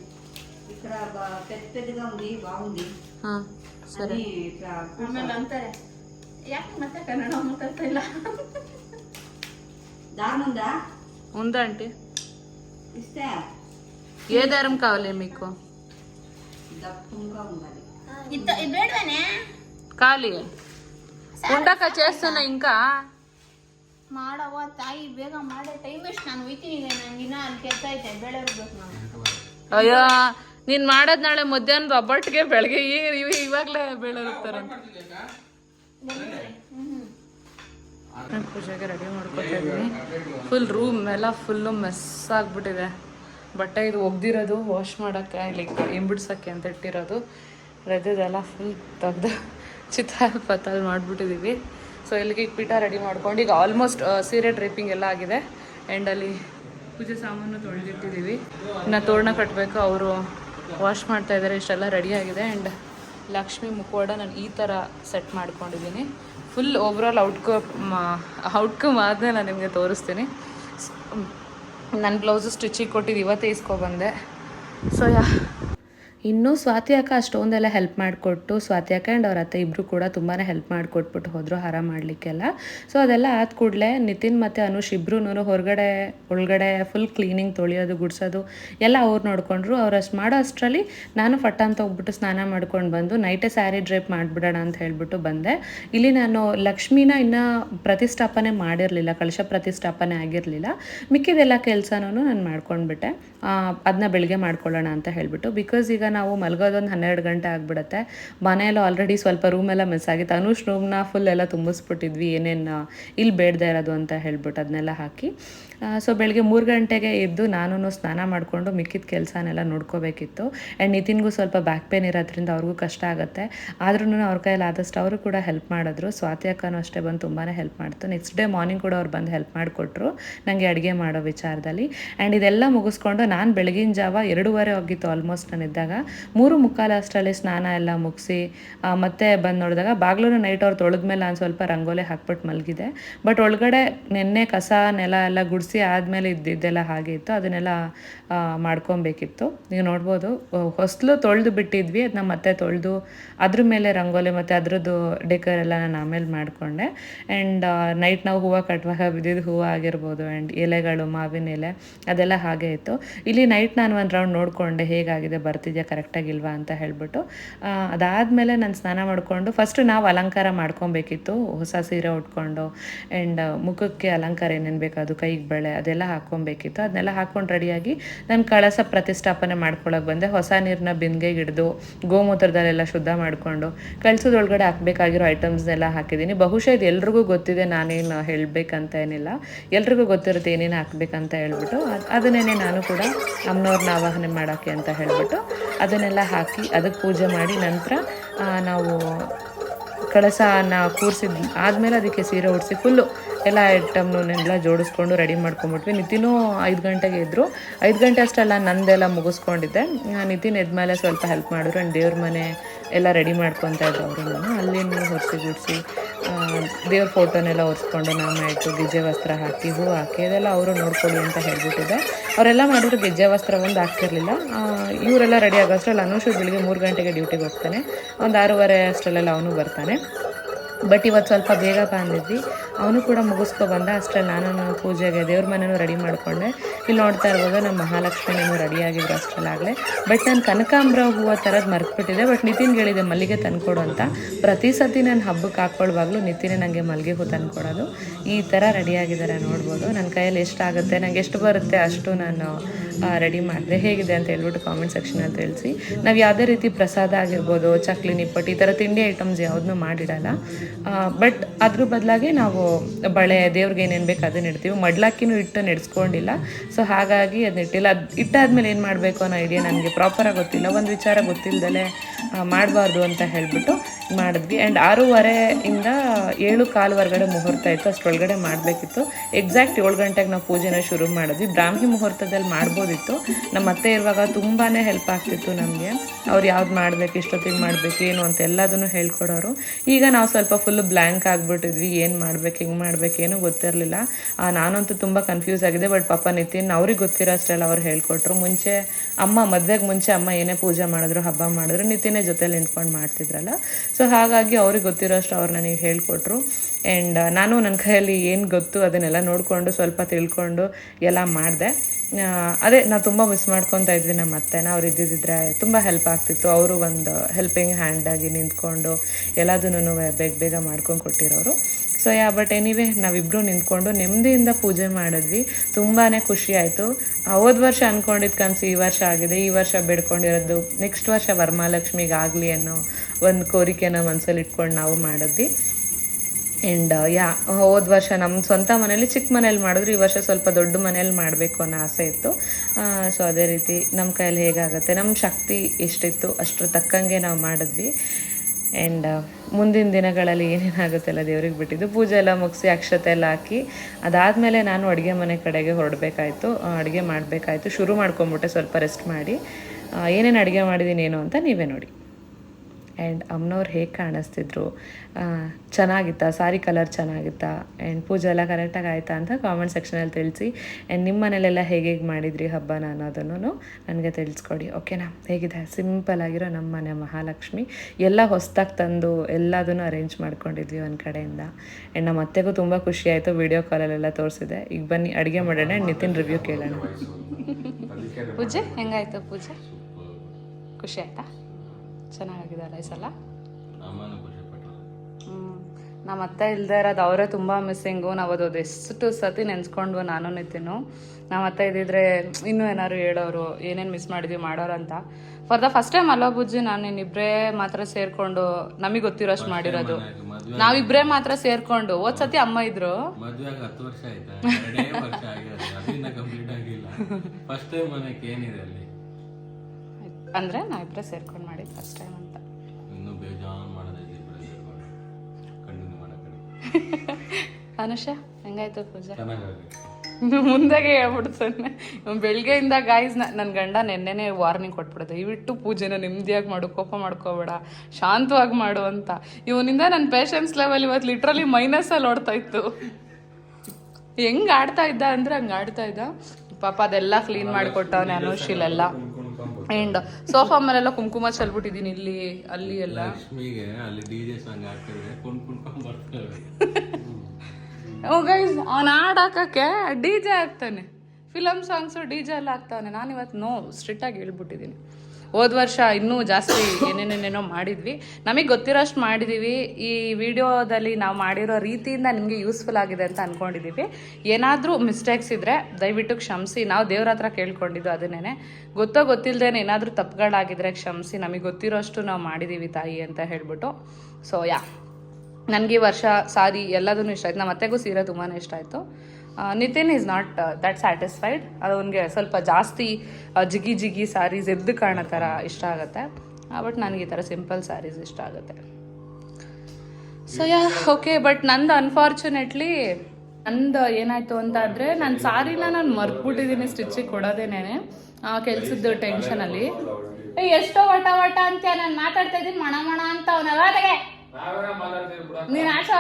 ఇక్కడ బా- పెద్ద పెద్దగా ఉంది బాగుంది ಹಾಂ ಸರಿ అని ఇట్లా ಆಮೇಲೆ ಅಂತಾರೆ ಯಾಕೆ ಮತ್ತೆ ಕನ್ನಡ ಮಾತಾಡ್ತಾ ಇಲ್ಲ దారం ఉందా ఉందా ఆంటీ ఇస్తే ఏ దారం కావాలి మీకు దప్పంగా ఉండాలి ಇತ್ತ ಇದ್ ಬೇಡವೇನೆ ఖాళీ ఉండక చేస్తున్నా ఇంకా ಮಾಡವ್ವ ತಾಯಿ ಬೇಗ ಮಾಡೇ ಟೈಮ್ ಎಷ್ಟು ನಾನು ಹೋಯ್ತೀನಿ ಈಗ ನಂಗೆ ಇನ್ನ ಅಲ್ಲಿ ಕೆಲಸ ಐತೆ ಬೇಳೆ ಇರ್ಬೇಕು ನಾನು ಅಯ್ಯೋ ನೀನ್ ಮಾಡೋದ್ ನಾಳೆ ಮಧ್ಯಾಹ್ನ ಒಬ್ಬಟ್ಟಿಗೆ ಬೆಳಗ್ಗೆ ಇವಾಗ್ಲೇ ಬೆಳಿರುತ್ತಾರೆ ಪೂಜೆಗೆ ರೆಡಿ ಮಾಡ್ಕೊತಾ ಇದ್ದೀನಿ. ಫುಲ್ ರೂಮ್ ಎಲ್ಲ ಫುಲ್ಲು ಮೆಸ್ ಆಗಿಬಿಟ್ಟಿದೆ. ಬಟ್ಟೆ ಇದು ಒಗ್ದಿರೋದು ವಾಶ್ ಮಾಡೋಕ್ಕೆ ಇಲ್ಲಿ ಹಿಂಬಿಡ್ಸೋಕ್ಕೆ ಅಂತ ಇಟ್ಟಿರೋದು. ರಜದೆಲ್ಲ ಫುಲ್ ತೆಗ್ದು ಚಿತ್ತಾಲ್ ಪತ್ತಾಲ್ ಮಾಡಿಬಿಟ್ಟಿದ್ದೀವಿ ಸೊ ಇಲ್ಲಿಗೆ ಪೀಠ ರೆಡಿ ಮಾಡ್ಕೊಂಡು ಈಗ ಆಲ್ಮೋಸ್ಟ್ ಸೀರೆ ಡ್ರೈಪಿಂಗ್ ಎಲ್ಲ ಆಗಿದೆ. ಆ್ಯಂಡಲ್ಲಿ ಪೂಜೆ ಸಾಮಾನು ತೊಳೆದಿಟ್ಟಿದ್ದೀವಿ ಇನ್ನು ತೋರಣ ಕಟ್ಟಬೇಕು ಅವರು ವಾಶ್ ಮಾಡ್ತಾ ಇದ್ದಾರೆ, ಇಷ್ಟೆಲ್ಲ ರೆಡಿ ಆಗಿದೆ ಆ್ಯಂಡ್ ಲಕ್ಷ್ಮಿ ಮುಖವಾಡ ನಾನು ಈ ಥರ ಸೆಟ್ ಮಾಡ್ಕೊಂಡಿದ್ದೀನಿ. ಫುಲ್ ಓವರಾಲ್ ಔಟ್ಕಮ್ ಔಟ್ಕಮ್ ಆದಮೇಲೆ ನಾನು ನಿಮಗೆ ತೋರಿಸ್ತೀನಿ. ನನ್ನ ಬ್ಲೌಸು ಸ್ಟಿಚಿಗೆ ಕೊಟ್ಟಿದ್ದು ಇವತ್ತೇ ಇಸ್ಕೊಬಂದೆ. ಸೊ ಯಾ ಇನ್ನು ಸ್ವಾತಿ ಅಕ್ಕ ಅಷ್ಟೊಂದೆಲ್ಲ ಹೆಲ್ಪ್ ಮಾಡಿಕೊಟ್ಟು ಸ್ವಾತಿ ಅಕ್ಕ ಆ್ಯಂಡ್ ಅವ್ರ ಅತ್ತೆ ಇಬ್ಬರು ಕೂಡ ತುಂಬಾ ಹೆಲ್ಪ್ ಮಾಡಿಕೊಟ್ಬಿಟ್ಟು ಹೋದರು ಹಾರ ಮಾಡಲಿಕ್ಕೆಲ್ಲ. ಸೊ ಅದೆಲ್ಲ ಆದ ಕೂಡಲೇ ನಿತಿನ್ ಮತ್ತು ಅನುಷ್ ಇಬ್ಬರೂ ಹೊರಗಡೆ ಒಳಗಡೆ ಫುಲ್ ಕ್ಲೀನಿಂಗ್ ತೊಳೆಯೋದು, ಗುಡಿಸೋದು ಎಲ್ಲ ಅವ್ರು ನೋಡಿಕೊಂಡ್ರು. ಅವ್ರು ಅಷ್ಟು ಮಾಡೋ ಅಷ್ಟರಲ್ಲಿ ನಾನು ಫಟ್ಟ ಅಂತ ಹೋಗ್ಬಿಟ್ಟು ಸ್ನಾನ ಮಾಡ್ಕೊಂಡು ಬಂದು, ನೈಟೇ ಸ್ಯಾರಿ ಡ್ರೈಪ್ ಮಾಡಿಬಿಡೋಣ ಅಂತ ಹೇಳ್ಬಿಟ್ಟು ಬಂದೆ. ಇಲ್ಲಿ ನಾನು ಲಕ್ಷ್ಮೀನ ಇನ್ನೂ ಪ್ರತಿಷ್ಠಾಪನೆ ಮಾಡಿರಲಿಲ್ಲ ಕಳಶ ಪ್ರತಿಷ್ಠಾಪನೆ ಆಗಿರಲಿಲ್ಲ. ಮಿಕ್ಕಿದೆಲ್ಲ ಕೆಲಸನೂ ನಾನು ಮಾಡ್ಕೊಂಡ್ಬಿಟ್ಟೆ. ಅದನ್ನ ಬೆಳಿಗ್ಗೆ ಮಾಡ್ಕೊಳ್ಳೋಣ ಅಂತ ಹೇಳಿಬಿಟ್ಟು. ಬಿಕಾಸ್ ಈಗ ನಾವು ಮಲಗೋದೊಂದು ಹನ್ನೆರಡು ಗಂಟೆ ಆಗಿಬಿಡುತ್ತೆ. ಮನೆಯಲ್ಲೂ ಆಲ್ರೆಡಿ ಸ್ವಲ್ಪ ರೂಮೆಲ್ಲ ಮಿಸ್ ಆಗಿತ್ತು. ಅನುಷ್ ರೂಮ್ನ ಫುಲ್ ಎಲ್ಲ ತುಂಬಿಸ್ಬಿಟ್ಟಿದ್ವಿ, ಏನೇನು ಇಲ್ಲಿ ಬೇಡದೇ ಇರೋದು ಅಂತ ಹೇಳ್ಬಿಟ್ಟು ಅದನ್ನೆಲ್ಲ ಹಾಕಿ. ಸೊ ಬೆಳಗ್ಗೆ ಮೂರು ಗಂಟೆಗೆ ಎದ್ದು ನಾನು ಸ್ನಾನ ಮಾಡಿಕೊಂಡು ಮಿಕ್ಕಿದ ಕೆಲಸನೆಲ್ಲ ನೋಡ್ಕೋಬೇಕಿತ್ತು. ಆ್ಯಂಡ್ ನಿತಿನ್ಗೂ ಸ್ವಲ್ಪ ಬ್ಯಾಕ್ ಪೇನ್ ಇರೋದ್ರಿಂದ ಅವ್ರಿಗೂ ಕಷ್ಟ ಆಗುತ್ತೆ. ಆದ್ರೂ ಅವ್ರ ಕೈಯಲ್ಲಿ ಆದಷ್ಟು ಅವರು ಕೂಡ ಹೆಲ್ಪ್ ಮಾಡಿದ್ರು. ಸ್ವಾತಿ ಅಕ್ಕನೂ ಅಷ್ಟೇ ಬಂದು ತುಂಬಾ ಹೆಲ್ಪ್ ಮಾಡ್ತು. ನೆಕ್ಸ್ಟ್ ಡೇ ಮಾರ್ನಿಂಗ್ ಕೂಡ ಅವ್ರು ಬಂದು ಹೆಲ್ಪ್ ಮಾಡಿಕೊಟ್ರು. ನನಗೆ ಅಡುಗೆ ಮಾಡೋ ವಿಚಾರದಲ್ಲಿ. ಆ್ಯಂಡ್ ಇದೆಲ್ಲ ಮುಗಿಸ್ಕೊಂಡು ನಾನು ಬೆಳಗಿನ ಜಾವ ಎರಡೂವರೆ ಹೋಗಿತ್ತು ಆಲ್ಮೋಸ್ಟ್ ನಾನಿದ್ದಾಗ ಮೂರು ಮುಕ್ಕಾಲು ಅಷ್ಟರಲ್ಲಿ ಸ್ನಾನ ಎಲ್ಲ ಮುಗಿಸಿ ಮತ್ತೆ ಬಂದು ನೋಡಿದಾಗ ಬಾಗ್ಲೂ ನೈಟ್ ಅವ್ರು ತೊಳೆದ್ಮೇಲೆ ನಾನು ಸ್ವಲ್ಪ ರಂಗೋಲಿ ಹಾಕ್ಬಿಟ್ಟು ಮಲಗಿದೆ ಬಟ್ ಒಳಗಡೆ ನೆನ್ನೆ ಕಸ, ನೆಲ ಎಲ್ಲ ಗುಡಿಸಿ ಆದಮೇಲೆ ಇದ್ದಿದ್ದೆಲ್ಲ ಹಾಗೆ ಇತ್ತು. ಅದನ್ನೆಲ್ಲ ಮಾಡ್ಕೊಬೇಕಿತ್ತು. ನೀವು ನೋಡ್ಬೋದು ಹೊಸಲು ತೊಳೆದು ಬಿಟ್ಟಿದ್ವಿ. ಅದನ್ನ ಮತ್ತೆ ತೊಳೆದು ಅದ್ರ ಮೇಲೆ ರಂಗೋಲಿ ಮತ್ತು ಅದರದ್ದು ಡೆಕೋರ್ ಎಲ್ಲ ನಾನು ಆಮೇಲೆ ಮಾಡಿಕೊಂಡೆ. ಆ್ಯಂಡ್ ನೈಟ್ ನಾವು ಹೂವು ಕಟ್ಟುವಾಗ ಬಿದ್ದಿದ್ದು ಹೂವು ಆಗಿರ್ಬೋದು ಆ್ಯಂಡ್ ಎಲೆಗಳು, ಮಾವಿನ ಎಲೆ ಅದೆಲ್ಲ ಹಾಗೆ ಇತ್ತು. ಇಲ್ಲಿ ನೈಟ್ ನಾನು ಒಂದು ರೌಂಡ್ ನೋಡಿಕೊಂಡೆ ಹೇಗಾಗಿದೆ, ಬರ್ತಿದ್ಯಾ? ಕರೆಕ್ಟಾಗಿಲ್ವಾ ಅಂತ ಹೇಳ್ಬಿಟ್ಟು ಅದಾದಮೇಲೆ ನಾನು ಸ್ನಾನ ಮಾಡಿಕೊಂಡು ಫಸ್ಟ್ ನಾವು ಅಲಂಕಾರ ಮಾಡ್ಕೊಬೇಕಿತ್ತು. ಹೊಸ ಸೀರೆ ಉಟ್ಕೊಂಡು ಆ್ಯಂಡ್ ಮುಖಕ್ಕೆ ಅಲಂಕಾರ ಏನೇನು ಬೇಕು, ಅದು ಕೈಗೆ ಬಳೆ ಅದೆಲ್ಲ ಹಾಕ್ಕೊಬೇಕಿತ್ತು ಅದನ್ನೆಲ್ಲ ಹಾಕ್ಕೊಂಡು ರೆಡಿಯಾಗಿ ನಾನು ಕಳಸ ಪ್ರತಿಷ್ಠಾಪನೆ ಮಾಡ್ಕೊಳಕ್ಕೆ ಬಂದೆ. ಹೊಸ ನೀರನ್ನ ಬಿಂದಿಗೆ ಹಿಡಿದು ಗೋಮೂತ್ರದಲ್ಲೆಲ್ಲ ಶುದ್ಧ ಮಾಡಿಕೊಂಡು ಕಳಸದೊಳಗಡೆ ಹಾಕಬೇಕಾಗಿರೋ ಐಟಮ್ಸ್ನೆಲ್ಲ ಹಾಕಿದ್ದೀನಿ. ಬಹುಶಃ ಇದು ಎಲ್ರಿಗೂ ಗೊತ್ತಿದೆ, ನಾನೇನು ಹೇಳಬೇಕಂತ ಏನಿಲ್ಲ. ಎಲ್ರಿಗೂ ಗೊತ್ತಿರುತ್ತೆ ಏನೇನು ಹಾಕ್ಬೇಕಂತ ಹೇಳ್ಬಿಟ್ಟು, ಅದ್- ಅದನ್ನೇ ನಾನು ಕೂಡ ಅಮ್ಮನವ್ರನ್ನ ಆವಾಹನೆ ಮಾಡೋಕ್ಕೆ ಅಂತ ಹೇಳ್ಬಿಟ್ಟು ಅದನ್ನೆಲ್ಲ ಹಾಕಿ ಅದಕ್ಕೆ ಪೂಜೆ ಮಾಡಿ ನಂತರ ನಾವು ಕಳಸನ ಕೂರಿಸಿದ್ ಆದಮೇಲೆ ಅದಕ್ಕೆ ಸೀರೆ ಉಡಿಸಿ ಫುಲ್ಲು ಎಲ್ಲ ಐಟಮ್ನೆಲ್ಲ ಜೋಡಿಸ್ಕೊಂಡು ರೆಡಿ ಮಾಡ್ಕೊಂಬಿಟ್ವಿ. ನಿತಿನೂ ಐದು ಗಂಟೆಗೆ ಇದ್ದರು ಐದು ಗಂಟೆ ಅಷ್ಟೆಲ್ಲ ನಂದೆಲ್ಲ ಮುಗಿಸ್ಕೊಂಡಿದ್ದೆ. ನಿತಿನ್ ಎದ್ಮೇಲೆ ಸ್ವಲ್ಪ ಹೆಲ್ಪ್ ಮಾಡಿದ್ರು. ಆ್ಯಂಡ್ ದೇವ್ರ ಮನೆ ಎಲ್ಲ ರೆಡಿ ಮಾಡ್ಕೊತಾ ಇದ್ದೆ ಅವರು ನಾನು ನೀವು ಹೊರಿಸಿ ಗುಡಿಸಿ ದೇವ್ರ ಫೋಟೋನೆಲ್ಲ ಒರೆಸ್ಕೊಂಡು ನಾಮ ಇಟ್ಟು ಗೆಜ್ಜೆ ವಸ್ತ್ರ ಹಾಕಿ, ಹೂ ಹಾಕಿ, ಅದೆಲ್ಲ ಅವರು ನೋಡ್ಕೊಳ್ಳಿ ಅಂತ ಹೇಳ್ಬಿಟ್ಟಿದ್ದೆ. ಅವರೆಲ್ಲ ಮಾಡಿದ್ರು, ಗೆಜ್ಜೆ ವಸ್ತ್ರ ಒಂದು ಹಾಕ್ತಿರ್ಲಿಲ್ಲ. ಇವರೆಲ್ಲ ರೆಡಿ ಆಗೋ ಅಷ್ಟರಲ್ಲಿ ಅನುಷು ಬೆಳಿಗ್ಗೆ ಮೂರು ಗಂಟೆಗೆ ಡ್ಯೂಟಿಗೆ ಹೋಗ್ತಾನೆ. ಒಂದು ಆರೂವರೆ ಅಷ್ಟರಲ್ಲೆಲ್ಲ ಅವನು ಬರ್ತಾನೆ. ಬಟ್ ಇವತ್ತು ಸ್ವಲ್ಪ ಬೇಗ ಬಂದಿದ್ವಿ. ಅವನು ಕೂಡ ಮುಗಿಸ್ಕೊ ಬಂದ. ಅಷ್ಟರಲ್ಲಿ ನಾನು ಪೂಜೆಗೆ ದೇವ್ರ ಮನೆಯೂ ರೆಡಿ ಮಾಡಿಕೊಂಡೆ. ಇಲ್ಲಿ ನೋಡ್ತಾ ಇರ್ಬೋದು ನಮ್ಮ ಮಹಾಲಕ್ಷ್ಮಿನೂ ರೆಡಿ ಆಗಿದ್ರು ಅಷ್ಟರಲ್ಲಾಗಲೇ. ಬಟ್ ನಾನು ಕನಕಾಂಬ್ರ ಹೂವು ಥರದ್ದು ಮರ್ತ್ಬಿಟ್ಟಿದ್ದೆ. ಬಟ್ ನಿತಿನ್ಗೆ ಹೇಳಿದೆ, ಮಲ್ಲಿಗೆ ತಂದುಕೊಡು ಅಂತ. ಪ್ರತಿ ಸತಿ ನಾನು ಹಬ್ಬಕ್ಕೆ ಹಾಕ್ಕೊಳ್ವಾಗಲೂ ನಿತಿನೇ ನನಗೆ ಮಲ್ಲಿಗೆ ಹೂ ತಂದುಕೊಡೋದು. ಈ ಥರ ರೆಡಿಯಾಗಿದ್ದಾರೆ ನೋಡ್ಬೋದು. ನನ್ನ ಕೈಯಲ್ಲಿ ಎಷ್ಟಾಗುತ್ತೆ ನನಗೆ ಎಷ್ಟು ಬರುತ್ತೆ ಅಷ್ಟು ನಾನು ರೆಡಿ ಮಾಡಿದೆ ಹೇಗಿದೆ ಅಂತ ಹೇಳ್ಬಿಟ್ಟು ಕಾಮೆಂಟ್ ಸೆಕ್ಷನಲ್ಲಿ ತಿಳಿಸಿ. ನಾವು ಯಾವುದೇ ರೀತಿ ಪ್ರಸಾದ ಆಗಿರ್ಬೋದು, ಚಕ್ಲಿ, ನಿಪ್ಪಟ್ಟು ಈ ಥರ ತಿಂಡಿ ಐಟಮ್ಸ್ ಯಾವುದನ್ನೂ ಮಾಡಿಡಲ್ಲ ಬಟ್ ಅದ್ರ ಬದಲಾಗಿ ನಾವು ಬಳೆ, ದೇವ್ರಿಗೆ ಏನೇನು ಬೇಕು ಅದನ್ನ ಇಡ್ತೀವಿ. ಮಡ್ಲಾಕಿನೂ ಇಟ್ಟು ನೆಡ್ಸ್ಕೊಂಡಿಲ್ಲ. ಸೊ ಹಾಗಾಗಿ ಅದನ್ನ ಇಟ್ಟಿಲ್ಲ. ಅದು ಇಟ್ಟಾದ್ಮೇಲೆ ಏನು ಮಾಡಬೇಕು ಅನ್ನೋ ಐಡಿಯಾ ನನಗೆ ಪ್ರಾಪರಾಗಿ ಗೊತ್ತಿಲ್ಲ. ಒಂದು ವಿಚಾರ ಗೊತ್ತಿಲ್ಲದಲೇ ಮಾಡಬಾರ್ದು ಅಂತ ಹೇಳಿಬಿಟ್ಟು ಮಾಡಿದ್ವಿ. ಆ್ಯಂಡ್ ಆರೂವರೆಯಿಂದ ಏಳು ಕಾಲು ಹೊರಗಡೆ ಮುಹೂರ್ತ ಇತ್ತು. ಅಷ್ಟರೊಳಗಡೆ ಮಾಡಬೇಕಿತ್ತು. ಎಕ್ಸಾಕ್ಟ್ ಏಳು ಗಂಟೆಗೆ ನಾವು ಪೂಜೆನ ಶುರು ಮಾಡಿದ್ವಿ. ಬ್ರಾಹ್ಮಿ ಮುಹೂರ್ತದಲ್ಲಿ ಮಾಡ್ಬೋದಿತ್ತು ನಮ್ಮ ಅತ್ತೆ ಇರುವಾಗ ತುಂಬಾ ಹೆಲ್ಪ್ ಆಗ್ತಿತ್ತು ನಮಗೆ. ಅವ್ರು ಯಾವ್ದು ಮಾಡಬೇಕು, ಇಷ್ಟೊತ್ತಿಗೆ ಮಾಡಬೇಕು, ಏನು ಅಂತ ಎಲ್ಲದನ್ನು ಹೇಳ್ಕೊಡೋರು. ಈಗ ನಾವು ಸ್ವಲ್ಪ ಫುಲ್ ಬ್ಲ್ಯಾಂಕ್ ಆಗಿಬಿಟ್ಟಿದ್ವಿ. ಏನು ಮಾಡ್ಬೇಕು, ಹೆಂಗೆ ಮಾಡ್ಬೇಕು, ಏನೂ ಗೊತ್ತಿರಲಿಲ್ಲ. ನಾನಂತೂ ತುಂಬ ಕನ್ಫ್ಯೂಸ್ ಆಗಿದೆ. ಬಟ್ ಪಾಪ ನಿತಿನ್ ಅವ್ರಿಗೆ ಗೊತ್ತಿರೋ ಅಷ್ಟೆಲ್ಲ ಅವ್ರು ಹೇಳ್ಕೊಟ್ರು. ಮುಂಚೆ ಅಮ್ಮ, ಮದುವೆಗೆ ಮುಂಚೆ ಅಮ್ಮ ಏನೇ ಪೂಜೆ ಮಾಡಿದ್ರು, ಹಬ್ಬ ಮಾಡಿದ್ರು, ನಿತಿನೇ ಜೊತೆಲಿ ನಿಂತ್ಕೊಂಡು ಮಾಡ್ತಿದ್ರಲ್ಲ. ಸೊ ಹಾಗಾಗಿ ಅವ್ರಿಗೆ ಗೊತ್ತಿರೋ ಅಷ್ಟು ಅವ್ರು ನನಗೆ ಹೇಳ್ಕೊಟ್ರು. ಆ್ಯಂಡ್ ನಾನು ನನ್ನ ಕೈಯಲ್ಲಿ ಏನು ಗೊತ್ತು ಅದನ್ನೆಲ್ಲ ನೋಡಿಕೊಂಡು ಸ್ವಲ್ಪ ತಿಳ್ಕೊಂಡು ಎಲ್ಲ ಮಾಡಿದೆ. ಅದೇ ನಾವು ತುಂಬ ಮಿಸ್ ಮಾಡ್ಕೊತಾ ಇದ್ವಿ ನಮ್ಮ ಅತ್ತೆನ. ಅವ್ರು ಇದ್ದಿದ್ದಿದ್ರೆ ತುಂಬ ಹೆಲ್ಪ್ ಆಗ್ತಿತ್ತು. ಅವರು ಒಂದು ಹೆಲ್ಪಿಂಗ್ ಹ್ಯಾಂಡಾಗಿ ನಿಂತ್ಕೊಂಡು ಎಲ್ಲದನ್ನೂ ಬೇಗ ಬೇಗ ಮಾಡ್ಕೊಂಡು ಕೊಟ್ಟಿರೋರು. ಸೊ ಯಾ ಬಟ್ ಎನಿವೇ ನಾವಿಬ್ಬರು ನಿಂತ್ಕೊಂಡು ನೆಮ್ಮದಿಯಿಂದ ಪೂಜೆ ಮಾಡಿದ್ವಿ. ತುಂಬಾ ಖುಷಿ ಆಯಿತು. ಹೋದ ವರ್ಷ ಅಂದ್ಕೊಂಡಿದ್ದು ಕನಸು, ಈ ವರ್ಷ ಆಗಿದೆ, ಈ ವರ್ಷ ಬೇಡ್ಕೊಂಡಿರೋದು ನೆಕ್ಸ್ಟ್ ವರ್ಷ ವರಮಹಾಲಕ್ಷ್ಮಿಗೆ ಆಗಲಿ ಅನ್ನೋ ಒಂದು ಕೋರಿಕೆನ ಮನಸ್ಸಲ್ಲಿ ಇಟ್ಕೊಂಡು ನಾವು ಮಾಡಿದ್ವಿ. ಆ್ಯಂಡ್ ಯಾ ಹೋದ ವರ್ಷ ನಮ್ಮ ಸ್ವಂತ ಮನೇಲಿ ಚಿಕ್ಕ ಮನೇಲಿ ಮಾಡಿದ್ರು. ಈ ವರ್ಷ ಸ್ವಲ್ಪ ದೊಡ್ಡ ಮನೇಲಿ ಮಾಡಬೇಕು ಅನ್ನೋ ಆಸೆ ಇತ್ತು. ಸೊ ಅದೇ ರೀತಿ ನಮ್ಮ ಕೈಯಲ್ಲಿ ಹೇಗಾಗುತ್ತೆ? ನಮ್ಮ ಶಕ್ತಿ ಎಷ್ಟಿತ್ತು? ಅಷ್ಟರ ತಕ್ಕಂಗೆ ನಾವು ಮಾಡಿದ್ವಿ. ಆ್ಯಂಡ್ ಮುಂದಿನ ದಿನಗಳಲ್ಲಿ ಏನೇನಾಗುತ್ತೆ ಎಲ್ಲ ದೇವ್ರಿಗೆ ಬಿಟ್ಟಿದ್ದು. ಪೂಜೆ ಎಲ್ಲ ಮುಗಿಸಿ ಅಕ್ಷತೆ ಎಲ್ಲ ಹಾಕಿ, ಅದಾದಮೇಲೆ ನಾನು ಅಡುಗೆ ಮನೆ ಕಡೆಗೆ ಹೊರಡಬೇಕಾಯ್ತು. ಅಡುಗೆ ಮಾಡಬೇಕಾಯ್ತು. ಶುರು ಮಾಡ್ಕೊಂಬಿಟ್ಟೆ ಸ್ವಲ್ಪ ರೆಸ್ಟ್ ಮಾಡಿ. ಏನೇನು ಅಡುಗೆ ಮಾಡಿದ್ದೀನಿ ಏನು ಅಂತ ನೀವೇ ನೋಡಿ. ಆ್ಯಂಡ್ ಅಮ್ಮನವ್ರು ಹೇಗೆ ಕಾಣಿಸ್ತಿದ್ರು? ಚೆನ್ನಾಗಿತ್ತಾ? ಸಾರಿ ಕಲರ್ ಚೆನ್ನಾಗಿತ್ತಾ? ಆ್ಯಂಡ್ ಪೂಜೆ ಎಲ್ಲ ಕರೆಕ್ಟಾಗಿ ಆಯಿತಾ ಅಂತ ಕಾಮೆಂಟ್ ಸೆಕ್ಷನಲ್ಲಿ ತಿಳಿಸಿ. ಆ್ಯಂಡ್ ನಿಮ್ಮ ಮನೇಲೆಲ್ಲ ಹೇಗೆ ಹೇಗೆ ಮಾಡಿದ್ರಿ ಹಬ್ಬನ ಅನ್ನೋದನ್ನು ನನಗೆ ತಿಳಿಸ್ಕೊಡಿ. ಓಕೆನಾ ಹೇಗಿದೆ? ಸಿಂಪಲ್ ಆಗಿರೋ ನಮ್ಮ ಮನೆ ಮಹಾಲಕ್ಷ್ಮಿ. ಎಲ್ಲ ಹೊಸ್ದಾಗಿ ತಂದು ಎಲ್ಲದನ್ನು ಅರೇಂಜ್ ಮಾಡ್ಕೊಂಡಿದ್ವಿ ಒಂದು ಕಡೆಯಿಂದ. ಆ್ಯಂಡ್ ನಮ್ಮ ಅತ್ತೆಗೂ ತುಂಬ ಖುಷಿ ಆಯಿತು. ವಿಡಿಯೋ ಕಾಲಲ್ಲೆಲ್ಲ ತೋರಿಸಿದೆ. ಈಗ ಬನ್ನಿ, ಅಡುಗೆ ಮಾಡೋಣ. ನಿತಿನ್ ರಿವ್ಯೂ ಕೇಳೋಣ. ಪೂಜೆ? ಹೆಂಗಾಯ್ತು ಪೂಜೆ? ಖುಷಿ ಆಯ್ತಾ? ಚೆನ್ನಾಗಿದೆ ಅಲ್ಲ ಈ ಸಲ? ಹ್ಮ್. ನಮ್ಮ ಅತ್ತೆ ಇಲ್ಲದೆ ಇರೋದು ಅವರೇ ತುಂಬ ಮಿಸ್ಸಿಂಗು. ನಾವು ಅದು ಎಷ್ಟು ಸತಿ ನೆನೆಸ್ಕೊಂಡು ನಾನು ನಿತಿನು ನಮ್ಮ ಅತ್ತೆ ಇದ್ದಿದ್ರೆ ಇನ್ನೂ ಏನಾದ್ರು ಹೇಳೋರು ಏನೇನು ಮಿಸ್ ಮಾಡಿದ್ವಿ ಮಾಡೋರು ಅಂತ. ಫಾರ್ ದ ಫಸ್ಟ್ ಟೈಮ್ ಅಲ್ಲೋ ಬುಜ್ಜಿ ನಾನು ಇನ್ನಿಬ್ರೇ ಮಾತ್ರ ಸೇರ್ಕೊಂಡು ನಮಗೆ ಗೊತ್ತಿರೋಷ್ಟು ಮಾಡಿರೋದು. ನಾವಿಬ್ರೇ ಮಾತ್ರ ಸೇರ್ಕೊಂಡು ಹೋದ್ ಸತಿ ಅಮ್ಮ ಇದ್ರು. ಹತ್ತು ವರ್ಷ ಆಯ್ತಾ? ಫಸ್ಟ್ ಟೈಮ್ ಏನಿದೆ ಅಲ್ಲಿ? ಅಂದ್ರೆ ನಾವಿಬ್ರೇ ಸೇರ್ಕೊಂಡು ಮಾಡಿದ್ದು ಫಸ್ಟ್ ಟೈಮ್ ಅಂತ. ಅನುಷ ಹೆಂಗಾಯ್ತು ಪೂಜೆ? ಮುಂದಾಗೆ ಮುಂದಾಗೆ ಸೊನ್ನೆ ಬೆಳಗ್ಗೆಯಿಂದ ಗಾಯ್ಸ್ ನನ್ನ ಗಂಡ ನೆನ್ನೆನೇ ವಾರ್ನಿಂಗ್ ಕೊಟ್ಬಿಡುತ್ತೆ ಇವಿಟ್ಟು ಪೂಜೆನ ನೆಮ್ಮದಿಯಾಗಿ ಮಾಡು ಕೋಪ ಮಾಡ್ಕೋಬೇಡ ಶಾಂತವಾಗಿ ಮಾಡು ಅಂತ. ಇವನಿಂದ ನನ್ನ ಪೇಷನ್ಸ್ ಲೆವೆಲ್ ಇವತ್ತು ಲಿಟ್ರಲಿ ಮೈನಸಲ್ಲಿ ಓಡ್ತಾ ಇತ್ತು. ಹೆಂಗ್ ಆಡ್ತಾ ಇದ್ದ ಅಂದ್ರೆ ಹಂಗೆ ಆಡ್ತಾ ಇದ್ದ. ಪಾಪ ಅದೆಲ್ಲ ಕ್ಲೀನ್ ಮಾಡಿಕೊಟ್ಟವನೇ ಅನುಶಿಲೆಲ್ಲ ಆ್ಯಂಡ್ ಸೋಫಾ ಮೇಲೆಲ್ಲ ಕುಂಕುಮ ಚೆಲ್ಬಿಟ್ಟಿದ್ದೀನಿ ಇಲ್ಲಿ ಅಲ್ಲಿ ಎಲ್ಲ. ಲಕ್ಷ್ಮಿಗೆ ಅಲ್ಲಿ ಡಿ ಜೆ ಸಾಂಗ್ ಹಾಕಿದ್ರೆ ಕೊಂಡ್ ಬರ್ತಾರೆ. ಗೈಸ್ ಅವ್ನು ಹಾಡು ಹಾಕಕ್ಕೆ ಡಿ ಜೆ ಹಾಕ್ತಾನೆ ಫಿಲಮ್ ಸಾಂಗ್ಸು ಡಿ ಜೆ ಎಲ್ಲ ಹಾಕ್ತಾನೆ ನಾನು ಇವತ್ತು ನೋ ಸ್ಟ್ರಿಕ್ಟಾಗಿ ಹೇಳ್ಬಿಟ್ಟಿದ್ದೀನಿ ಹೋದ ವರ್ಷ ಇನ್ನೂ ಜಾಸ್ತಿ ಏನೇನೇನೇನೋ ಮಾಡಿದ್ವಿ. ನಮಗೆ ಗೊತ್ತಿರೋಷ್ಟು ಮಾಡಿದ್ದೀವಿ ಈ ವಿಡಿಯೋದಲ್ಲಿ ನಾವು ಮಾಡಿರೋ ರೀತಿಯಿಂದ ನಿಮಗೆ ಯೂಸ್ಫುಲ್ ಆಗಿದೆ ಅಂತ ಅಂದ್ಕೊಂಡಿದ್ದೀವಿ ಏನಾದರೂ ಮಿಸ್ಟೇಕ್ಸ್ ಇದ್ದರೆ ದಯವಿಟ್ಟು ಕ್ಷಮಿಸಿ. ನಾವು ದೇವ್ರ ಹತ್ರ ಕೇಳ್ಕೊಂಡಿದ್ದು ಅದನ್ನೇ ಗೊತ್ತೋ ಗೊತ್ತಿಲ್ಲದೇನೆ ಏನಾದರೂ ತಪ್ಪುಗಳಾಗಿದ್ರೆ ಕ್ಷಮಿಸಿ. ನಮಗೆ ಗೊತ್ತಿರೋಷ್ಟು ನಾವು ಮಾಡಿದ್ದೀವಿ ತಾಯಿ ಅಂತ ಹೇಳ್ಬಿಟ್ಟು. ಸೊ ಯಾ ನನಗೆ ವರ್ಷ ಸಾರಿ ಎಲ್ಲದೂ ಇಷ್ಟ ಆಯ್ತು. ನಮ್ಮ ಅತ್ತೆಗೂ ಸೀರೆ ತುಂಬಾ ಇಷ್ಟ ಆಯಿತು. Nitin is not that satisfied ಅದು ಅವನಿಗೆ ಸ್ವಲ್ಪ ಜಾಸ್ತಿ ಆ, ಜಿಗಿ ಜಿಗಿ ಸ್ಯಾರೀಸ್ ಎದ್ದು ಕಾಣೋ ಥರ ಇಷ್ಟ ಆಗುತ್ತೆ. ಬಟ್ ನನಗೆ ಈ ಥರ ಸಿಂಪಲ್ ಸ್ಯಾರೀಸ್ ಇಷ್ಟ ಆಗುತ್ತೆ. ಸೊ ಯಾ ಓಕೆ ಬಟ್ ನಂದು ಅನ್ಫಾರ್ಚುನೇಟ್ಲಿ ನಂದು ಏನಾಯ್ತು ಅಂತ ಅಂದರೆ ನನ್ನ ಸಾರಿನ ನಾನು ಮರ್ತ್ಬಿಟ್ಟಿದ್ದೀನಿ ಕೊಡೋದೇನೆ ಕೆಲಸದ ಟೆನ್ಷನಲ್ಲಿ ಎಷ್ಟೋ ವಟ ವಟ ಅಂತ ನಾನು ಮಾತಾಡ್ತಾ ಇದ್ದೀನಿ ಮಣ ಮಣ ಅಂತ ಅವನವಾದಾಗೆ ನೀನು ಆಚೆ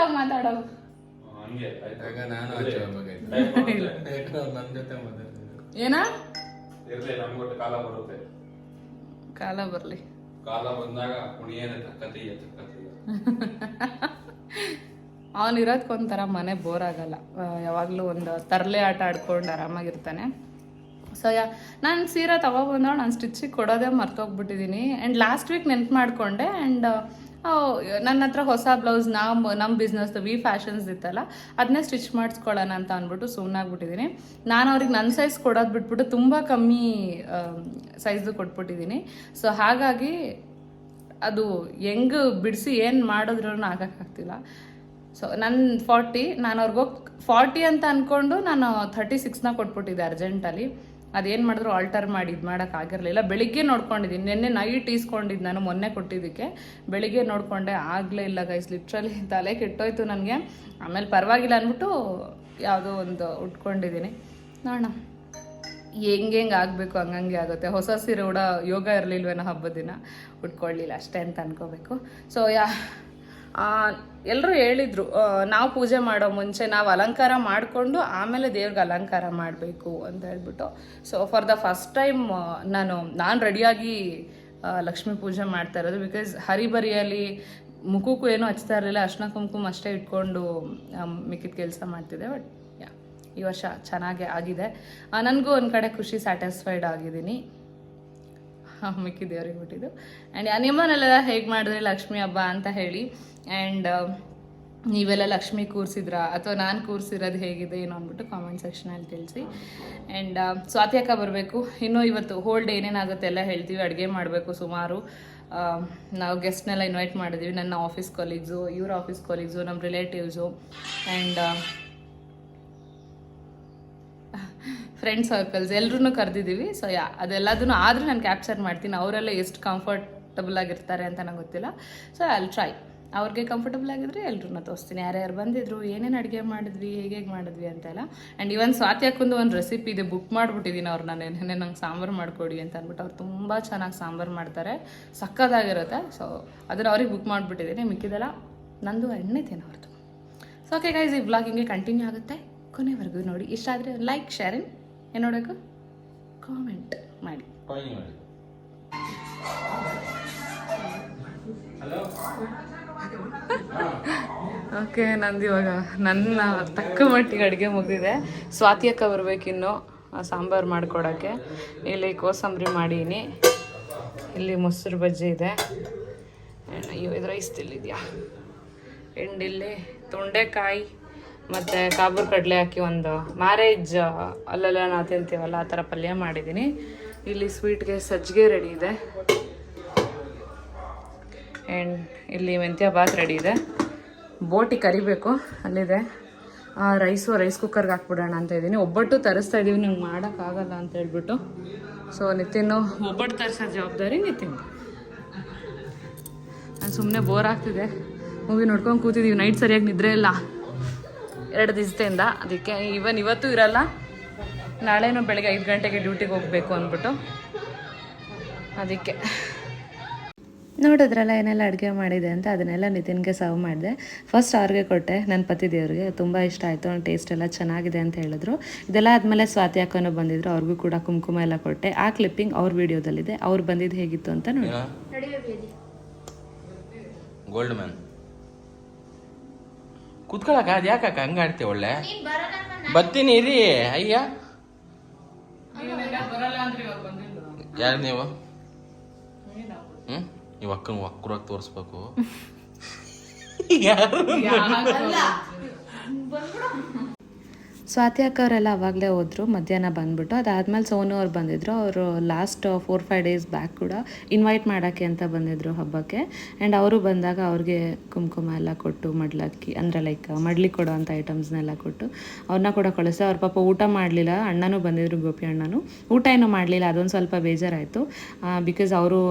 ಹೋಗಿ ಮಾತಾಡೋ ಆಗ ನಾನು ಆಚೆ ಹೋಗ್ಬೇಕಾಯ್ತು. ನನ್ನ ಜೊತೆ ಮಾತಾಡ್ತಿದ್ರು ಏನ? ಇರ್ಲಿ ನಮ್ಗೊಟ್ಟು ಕಾಲ ಬರುತ್ತೆ. ಕಾಲ ಬರಲಿ. ಕಾಲ ಬಂದಾಗ ಕುಣಿಯನ ತಕ್ಕತೀಯ ತಕ್ಕತೀಯ ಅವನಿರೋದ್ಕೊಂಥರ ಮನೆ ಬೋರ್ ಆಗಲ್ಲ. ಯಾವಾಗಲೂ ಒಂದು ತರಲೆ ಆಟ ಆಡ್ಕೊಂಡು ಆರಾಮಾಗಿರ್ತಾನೆ. ಸೊ ಯಾ ನಾನು ಸೀರೆ ತಗೋಬಂದ್ರೆ ನಾನು ಸ್ಟಿಚ್ಚಿಗೆ ಕೊಡೋದೇ ಮರ್ತೋಗ್ಬಿಟ್ಟಿದ್ದೀನಿ ಆ್ಯಂಡ್ ಲಾಸ್ಟ್ ವೀಕ್ ನೆನ್ಪು ಮಾಡಿಕೊಂಡೆ. ಆ್ಯಂಡ್ ನನ್ನ ಹತ್ರ ಹೊಸ ಬ್ಲೌಸ್ ನಮ್ಮ ನಮ್ಮ ಬಿಸ್ನೆಸ್ದು ವಿ ಫ್ಯಾಷನ್ಸ್ ಇತ್ತಲ್ಲ ಅದನ್ನೇ ಸ್ಟಿಚ್ ಮಾಡಿಸ್ಕೊಳ್ಳೋಣ ಅಂತ ಅಂದ್ಬಿಟ್ಟು ಸುಮ್ಮನಾಗ್ಬಿಟ್ಟಿದ್ದೀನಿ ನಾನು ಅವ್ರಿಗೆ ನನ್ನ ಸೈಜ್ ಕೊಡೋದು ಬಿಟ್ಬಿಟ್ಟು ತುಂಬ ಕಮ್ಮಿ ಸೈಜ್ದು ಕೊಟ್ಬಿಟ್ಟಿದ್ದೀನಿ. ಸೊ ಹಾಗಾಗಿ ಅದು ಹೆಂಗೆ ಬಿಡಿಸಿ ಏನು ಮಾಡಿದ್ರೂ ಆಗೋಕ್ಕಾಗ್ತಿಲ್ಲ ಸೊ ನನ್ನ ಫಾರ್ಟಿ ನಾನು ಅವ್ರಿಗೋಗಿ ಫಾರ್ಟಿ ಅಂತ ಅಂದ್ಕೊಂಡು ನಾನು ಥರ್ಟಿ ಸಿಕ್ಸ್ನ ಕೊಟ್ಬಿಟ್ಟಿದ್ದೆ ಅರ್ಜೆಂಟಲ್ಲಿ. ಅದೇನು ಮಾಡಿದ್ರು ಆಲ್ಟರ್ ಮಾಡಿ ಇದು ಮಾಡೋಕ್ಕಾಗಿರಲಿಲ್ಲ ಬೆಳಿಗ್ಗೆ ನೋಡ್ಕೊಂಡಿದ್ದೀನಿ. ನಿನ್ನೆ ನೈಟ್ ಈಸ್ಕೊಂಡಿದ್ದು ನಾನು, ಮೊನ್ನೆ ಕೊಟ್ಟಿದ್ದಕ್ಕೆ. ಬೆಳಿಗ್ಗೆ ನೋಡಿಕೊಂಡೆ, ಆಗಲೇ ಇಲ್ಲ ಗೈಸ್ ಲಿಟ್ರಲಿ ತಲೆ ಕೆಟ್ಟೋಯ್ತು ನನಗೆ. ಆಮೇಲೆ ಪರವಾಗಿಲ್ಲ ಅಂದ್ಬಿಟ್ಟು ಯಾವುದೋ ಒಂದು ಉಟ್ಕೊಂಡಿದ್ದೀನಿ. ನೋಡೋಣ. ಹೆಂಗೆ ಹೆಂಗೆ ಆಗಬೇಕು ಹಂಗಂಗೆ ಆಗುತ್ತೆ. ಹೊಸ ಸೀರೆ ಕೂಡ ಯೋಗ ಇರಲಿಲ್ವೇನೋ ಹಬ್ಬದ ದಿನ. ಉಟ್ಕೊಳ್ಳಿಲ್ಲ ಅಷ್ಟೇ ಅಂತ ಅನ್ಕೋಬೇಕು. ಸೊ ಯಾ ಎಲ್ಲರೂ ಹೇಳಿದರು ನಾವು ಪೂಜೆ ಮಾಡೋ ಮುಂಚೆ ನಾವು ಅಲಂಕಾರ ಮಾಡಿಕೊಂಡು ಆಮೇಲೆ ದೇವ್ರಿಗೆ ಅಲಂಕಾರ ಮಾಡಬೇಕು ಅಂತ ಹೇಳ್ಬಿಟ್ಟು. So for the first time ನಾನು ನಾನು ರೆಡಿಯಾಗಿ ಲಕ್ಷ್ಮೀ ಪೂಜೆ ಮಾಡ್ತಾ ಇರೋದು ಬಿಕಾಸ್ ಹರಿಬರಿಯಲ್ಲಿ ಮುಖಕ್ಕೂ ಏನೂ ಹಚ್ತಾ ಇರಲಿಲ್ಲ, ಅರ್ಶನ ಕುಂಕುಮ ಅಷ್ಟೇ ಇಟ್ಕೊಂಡು ಮಿಕ್ಕಿದ ಕೆಲಸ ಮಾಡ್ತಿದ್ದೆ ಬಟ್ ಯಾ ಈ ವರ್ಷ ಚೆನ್ನಾಗೇ ಆಗಿದೆ. ನನಗೂ ಒಂದು ಕಡೆ ಖುಷಿ ಸ್ಯಾಟಿಸ್ಫೈಡ್ ಆಗಿದ್ದೀನಿ. ಮಿಕ್ಕಿ ದೇವ್ರಿಗೆ ಬಿಟ್ಟಿದ್ದು. ಆ್ಯಂಡ್ ನಿಮ್ಮನೆಲ್ಲ ಹೇಗೆ ಮಾಡಿದ್ರೆ ಲಕ್ಷ್ಮಿ ಹಬ್ಬ ಅಂತ ಹೇಳಿ. ಆ್ಯಂಡ್ ನೀವೆಲ್ಲ ಲಕ್ಷ್ಮಿ ಕೂರಿಸಿದ್ರಾ? ಅಥವಾ ನಾನು ಕೂರಿಸಿರೋದು ಹೇಗಿದೆ ಏನೋ ಅಂದ್ಬಿಟ್ಟು ಕಾಮೆಂಟ್ ಸೆಕ್ಷನಲ್ಲಿ ತಿಳಿಸಿ. ಆ್ಯಂಡ್ ಸ್ವಾತಿ ಅಕ್ಕ ಬರಬೇಕು. ಇನ್ನೂ ಇವತ್ತು ಹೋಲ್ ಡೇ ಏನೇನಾಗುತ್ತೆ ಎಲ್ಲ ಹೇಳ್ತೀವಿ. ಅಡುಗೆ ಮಾಡಬೇಕು ಸುಮಾರು. ನಾವು ಗೆಸ್ಟ್ನೆಲ್ಲ ಇನ್ವೈಟ್ ಮಾಡಿದ್ವಿ. ನನ್ನ ಆಫೀಸ್ ಕೊಲೀಗ್ಸು ಇವ್ರ ಆಫೀಸ್ ಕೊಲೀಗ್ಸು ನಮ್ಮ ರಿಲೇಟಿವ್ಸು ಆ್ಯಂಡ್ ಫ್ರೆಂಡ್ ಸರ್ಕಲ್ಸ್ ಎಲ್ಲರೂ ಕರೆದಿದ್ದೀವಿ. ಸೊ ಯಾ, ಅದೆಲ್ಲದನ್ನು ಆದರೂ ನಾನು ಕ್ಯಾಪ್ಚರ್ ಮಾಡ್ತೀನಿ. ಅವರೆಲ್ಲ ಎಷ್ಟು ಕಂಫರ್ಟಬಲ್ ಆಗಿರ್ತಾರೆ ಅಂತ ನಂಗೆ ಗೊತ್ತಿಲ್ಲ. ಸೊ ಅಲ್ಲಿ ಟ್ರೈ ಅವ್ರಿಗೆ ಕಂಫರ್ಟಬಲ್ ಆಗಿದ್ರೆ ಎಲ್ಲರನ್ನ ತೋರಿಸ್ತೀನಿ. ಯಾರ್ಯಾರು ಬಂದಿದ್ರು, ಏನೇನು ಅಡುಗೆ ಮಾಡಿದ್ವಿ ಹೇಗೆ ಹೇಗೆ ಮಾಡಿದ್ವಿ ಅಂತೆಲ್ಲ ಆ್ಯಂಡ್ ಇವನ್ ಸ್ವಾತಿ ಹಾಕೊಂಡು ಒಂದು ರೆಸಿಪಿ ಇದೆ ಬುಕ್ ಮಾಡಿಬಿಟ್ಟಿದ್ದೀನಿ ಅವ್ರನ್ನ ನೆನ್ನೆ ನಂಗೆ ಸಾಂಬಾರು ಮಾಡಿಕೊಡಿ ಅಂತ ಅಂದ್ಬಿಟ್ಟು ಅವ್ರು ತುಂಬ ಚೆನ್ನಾಗಿ ಸಾಂಬಾರು ಮಾಡ್ತಾರೆ. ಸಕ್ಕತ್ತಾಗಿರುತ್ತೆ. ಸೊ ಅದನ್ನು ಅವ್ರಿಗೆ ಬುಕ್ ಮಾಡಿಬಿಟ್ಟಿದ್ದೀನಿ ಮಿಕ್ಕಿದೆಲ್ಲ ನಂದು ಎಣ್ಣೆ ಅವ್ರದ್ದು ಸೊ ಓಕೆ ಗೈಸ್ ಈ ಬ್ಲಾಗಿಂಗೆ ಕಂಟಿನ್ಯೂ ಆಗುತ್ತೆ. ಕೊನೆವರೆಗೂ ನೋಡಿ. ಇಷ್ಟ ಆದರೆ ಲೈಕ್ ಶೇರಿಂಗ್ ಏನು ನೋಡಬೇಕು ಕಾಮೆಂಟ್ ಮಾಡಿ. ಓಕೆ ನಂದು ಇವಾಗ ನನ್ನ ತಕ್ಕ ಮಟ್ಟಿಗೆ ಅಡುಗೆ ಮುಗಿದಿದೆ. ಸ್ವಾತಿ ಅಕ್ಕ ಬರಬೇಕಿನ್ನು ಸಾಂಬಾರು ಮಾಡಿಕೊಡೋಕ್ಕೆ ಇಲ್ಲಿ ಕೋಸಂಬರಿ ಮಾಡೀನಿ. ಇಲ್ಲಿ ಮೊಸರು ಬಜ್ಜಿ ಇದೆ. ಅಯ್ಯೋ ಇದು ರೈಸ್ ತಿಲ್ಲಿದೆಯಾ ಎಂಡಿಲ್ಲಿ ತೊಂಡೆಕಾಯಿ. ಮತ್ತು ಕಾಬೂರ್ ಕಡಲೆ ಹಾಕಿ ಒಂದು ಮ್ಯಾರೇಜ್ ಅಲ್ಲೆಲ್ಲ ನಾವು ತಿಂತೀವಲ್ಲ, ಆ ಥರ ಪಲ್ಯ ಮಾಡಿದ್ದೀನಿ ಇಲ್ಲಿ ಸ್ವೀಟ್ಗೆ ಸಜ್ಜಿಗೆ ರೆಡಿ ಇದೆ. ಆ್ಯಂಡ್ ಇಲ್ಲಿ ಮೆಂತ್ಯ ಬಾತ್ ರೆಡಿ ಇದೆ. ಬೋಟಿ ಕರಿಬೇಕು, ಅಲ್ಲಿದೆ. ರೈಸು ರೈಸ್ ಕುಕ್ಕರ್ಗೆ ಹಾಕ್ಬಿಡೋಣ ಅಂತ ಇದ್ದೀನಿ ಒಬ್ಬಟ್ಟು ತರಿಸ್ತಾ ಇದ್ದೀವಿ ನಿಮ್ಗೆ ಮಾಡೋಕ್ಕಾಗಲ್ಲ ಅಂತ ಹೇಳ್ಬಿಟ್ಟು. ಸೊ ನಿತಿನ್ನು ಒಬ್ಬಟ್ಟು ತರಿಸೋ ಜವಾಬ್ದಾರಿ ನಿತಿನ್. ನಾನು ಸುಮ್ಮನೆ ಬೋರ್ ಆಗ್ತಿದೆ. ಮೂವಿ ನೋಡ್ಕೊಂಡು ಕೂತಿದ್ದೀವಿ ನೈಟ್ ಸರಿಯಾಗಿ ನಿದ್ರೆ ಇಲ್ಲ. ಎರಡು ದಿವಸದಿಂದ. ಅದಕ್ಕೆ ಇವನ್ ಇವತ್ತು ಇರಲ್ಲ. ನಾಳೆನೂ ಬೆಳಗ್ಗೆ ಐದು ಗಂಟೆಗೆ ಡ್ಯೂಟಿಗೆ ಹೋಗಬೇಕು ಅಂದ್ಬಿಟ್ಟು. ಅದಕ್ಕೆ. ನೋಡಿದ್ರಲ್ಲ ಏನೆಲ್ಲ ಅಡುಗೆ ಮಾಡಿದೆ ಅಂತ ಅದನ್ನೆಲ್ಲ ನಿತಿನ್ಗೆ ಸರ್ವ್ ಮಾಡಿದೆ. ಫಸ್ಟ್ ಅವ್ರಿಗೆ ಕೊಟ್ಟೆ. ನನ್ನ ಪತಿ ದೇವ್ರಿಗೆ. ತುಂಬ ಇಷ್ಟ ಆಯಿತು. ಟೇಸ್ಟ್ ಎಲ್ಲ ಚೆನ್ನಾಗಿದೆ ಅಂತ ಹೇಳಿದ್ರು. ಇದೆಲ್ಲ ಆದಮೇಲೆ ಸ್ವಾತಿ ಅಕ್ಕನೂ ಬಂದಿದ್ರು. ಅವ್ರಿಗೂ ಕೂಡ ಕುಂಕುಮ ಎಲ್ಲ ಕೊಟ್ಟೆ. ಆ ಕ್ಲಿಪ್ಪಿಂಗ್ ಅವ್ರ ವಿಡಿಯೋದಲ್ಲಿದೆ ಅವ್ರು ಬಂದಿದ್ದು ಹೇಗಿತ್ತು ಅಂತ ನೋಡಿ. ಗೋಲ್ಡ್ ಮ್ಯಾನ್ ಕುತ್ಕೊಳಕ ಅದು ಯಾಕಕ್ಕ ಹಂಗ ಆಡ್ತೀವಿ ಒಳ್ಳೆ? ಬರ್ತೀನಿ ಇರಿ ಅಯ್ಯ. ಯಾರು ನೀವು? ಹ್ಮ್? ನೀವು ಅಕ್ಕನ ಒಕ್ಕರಾಗಿ ತೋರಿಸ್ಬೇಕು. ಸ್ವಾತಿ ಅಕ್ಕ ಅವರೆಲ್ಲ ಅವಾಗಲೇ ಹೋದರು, ಮಧ್ಯಾಹ್ನ ಬಂದ್ಬಿಟ್ಟು. ಅದಾದ್ಮೇಲೆ ಸೋನು ಅವ್ರು ಬಂದಿದ್ರು. ಅವರು last four five days back ಕೂಡ ಇನ್ವೈಟ್ ಮಾಡೋಕ್ಕೆ ಅಂತ ಬಂದಿದ್ರು ಹಬ್ಬಕ್ಕೆ. ಆ್ಯಂಡ್ ಅವರು ಬಂದಾಗ ಅವ್ರಿಗೆ ಕುಂಕುಮ ಎಲ್ಲ ಕೊಟ್ಟು, ಮಡ್ಲಕ್ಕಿ ಅಂದರೆ ಲೈಕ್ ಮಡ್ಲಿ ಕೊಡೋ ಅಂಥ ಐಟಮ್ಸ್ನೆಲ್ಲ ಕೊಟ್ಟು ಅವ್ರನ್ನ ಕೂಡ ಕಳಿಸಿ ಅವ್ರ ಪಾಪ ಊಟ ಮಾಡಲಿಲ್ಲ. ಅಣ್ಣನೂ ಬಂದಿದ್ರು, ಗೋಪಿ ಅಣ್ಣನೂ. ಊಟ ಏನೂ ಮಾಡಲಿಲ್ಲ. ಅದೊಂದು ಸ್ವಲ್ಪ ಬೇಜಾರಾಯಿತು. ಬಿಕಾಸ್ ಅವರು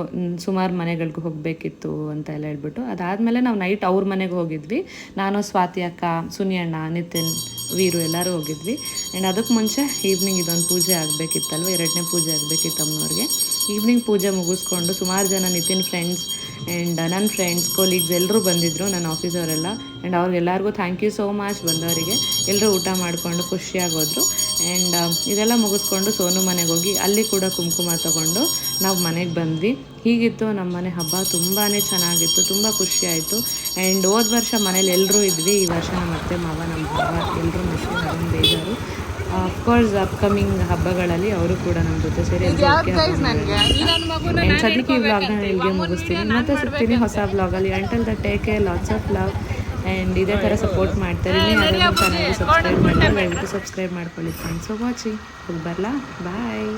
ಸುಮಾರು ಮನೆಗಳಿಗೂ ಹೋಗಬೇಕಿತ್ತು ಅಂತ ಎಲ್ಲ ಹೇಳ್ಬಿಟ್ಟು. ಅದಾದಮೇಲೆ ನಾವು ನೈಟ್ ಅವ್ರ ಮನೆಗೆ ಹೋಗಿದ್ವಿ. ನಾನು, ಸ್ವಾತಿ ಅಕ್ಕ, ಸುನಿ ಅಣ್ಣ, ನಿತಿನ್ ವೀರು ಎಲ್ಲರೂ ಹೋಗಿದ್ವಿ. ಆ್ಯಂಡ್ ಅದಕ್ಕೆ ಮುಂಚೆ ಈವ್ನಿಂಗ್ ಇದೊಂದು ಪೂಜೆ ಆಗಬೇಕಿತ್ತಲ್ವ? ಎರಡನೇ ಪೂಜೆ ಆಗಬೇಕಿತ್ತು ಅಮ್ಮನವ್ರಿಗೆ ಈವ್ನಿಂಗ್ ಪೂಜೆ ಮುಗಿಸ್ಕೊಂಡು ಸುಮಾರು ಜನ ನಿತಿನ್ ಫ್ರೆಂಡ್ಸ್ ಆ್ಯಂಡ್ ನನ್ನ ಫ್ರೆಂಡ್ಸ್ ಕೊಲೀಗ್ಸ್ ಎಲ್ಲರೂ ಬಂದಿದ್ದರು ನನ್ನ ಆಫೀಸವರೆಲ್ಲ ಆ್ಯಂಡ್ ಅವ್ರಿಗೆಲ್ಲರಿಗೂ ಥ್ಯಾಂಕ್ ಯು ಸೋ ಮಚ್ ಬಂದವರಿಗೆ. ಎಲ್ಲರೂ ಊಟ ಮಾಡಿಕೊಂಡು ಖುಷಿಯಾಗೋದ್ರು ಆ್ಯಂಡ್ ಇದೆಲ್ಲ ಮುಗಿಸ್ಕೊಂಡು ಸೋನು ಮನೆಗೆ ಹೋಗಿ ಅಲ್ಲಿ ಕೂಡ ಕುಂಕುಮ ತಗೊಂಡು ನಾವು ಮನೆಗೆ ಬಂದ್ವಿ. ಹೀಗಿತ್ತು ನಮ್ಮ ಮನೆ ಹಬ್ಬ ತುಂಬಾ ಚೆನ್ನಾಗಿತ್ತು ತುಂಬ ಖುಷಿಯಾಯಿತು ಆ್ಯಂಡ್ ಹೋದ ವರ್ಷ ಮನೇಲಿ ಎಲ್ಲರೂ ಇದ್ವಿ ಈ ವರ್ಷ ನಮ್ಮ ಅತ್ತೆ ಮಾವ ನಮ್ಮ ಭಾವ ಎಲ್ಲರೂ ಮಿಸ್ ನಮ್ಮ ಬೇಜಾರು. ಅಫ್ಕೋರ್ಸ್ ಅಪ್ಕಮಿಂಗ್ ಹಬ್ಬಗಳಲ್ಲಿ ಅವರು ಕೂಡ ನಮ್ಮ ಜೊತೆ ಸೇರಿ ಸದ್ಯಕ್ಕೆ ಈ ವ್ಲಾಗ್ನ ಇಲ್ಲಿಗೆ ಮುಗಿಸ್ತೀನಿ. ಮತ್ತೆ ಸಿಗ್ತೀನಿ ಹೊಸ ವ್ಲಾಗಲ್ಲಿ until the take care lots of love and ಇದೇ ಥರ ಸಪೋರ್ಟ್ ಮಾಡ್ತಾರೆ. ಚಾನಲ್ಗೆ ಸಬ್ಸ್ಕ್ರೈಬ್ ಮಾಡಿ ದಯವಿಟ್ಟು ಸಬ್ಸ್ಕ್ರೈಬ್ ಮಾಡ್ಕೊಳ್ಳಿ ಥ್ಯಾಂಕ್ಸ್ ಫಾರ್ ವಾಚಿಂಗ್ ಹೋಗಿ ಬರಲಾ? ಬಾಯ್